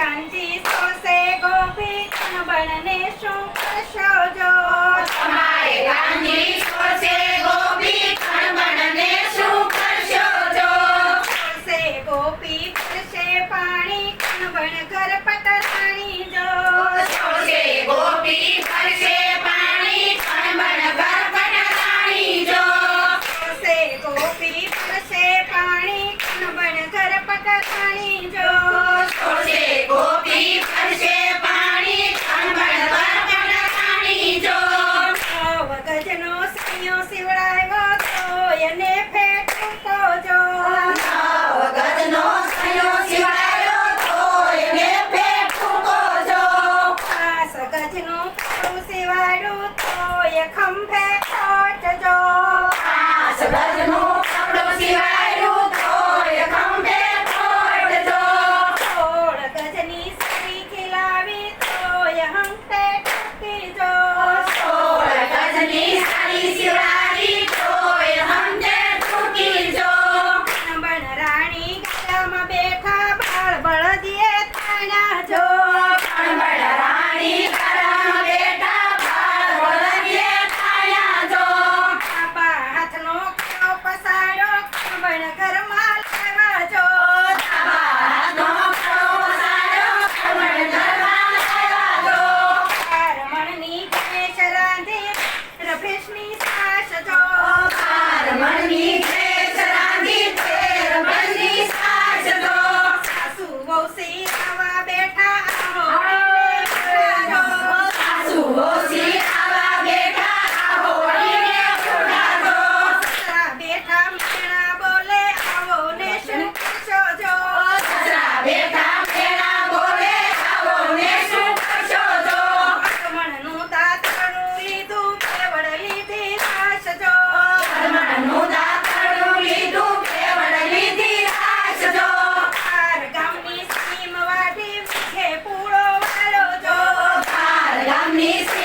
કાંજી સોસે ગોપી તન બળને શું કરશો જો? તમારે કાંજી સોસે ગોપી તન બળને શું કરશો જો? સોસે ગોપી પરશે પાણી તન બળ ઘર પતરાણી જો. સોસે ગોપી પરશે પાણી તન બળ ઘર પતરાણી જો. સોસે ગોપી પરશે પાણી તન બળ પતરાણી compare. amazing.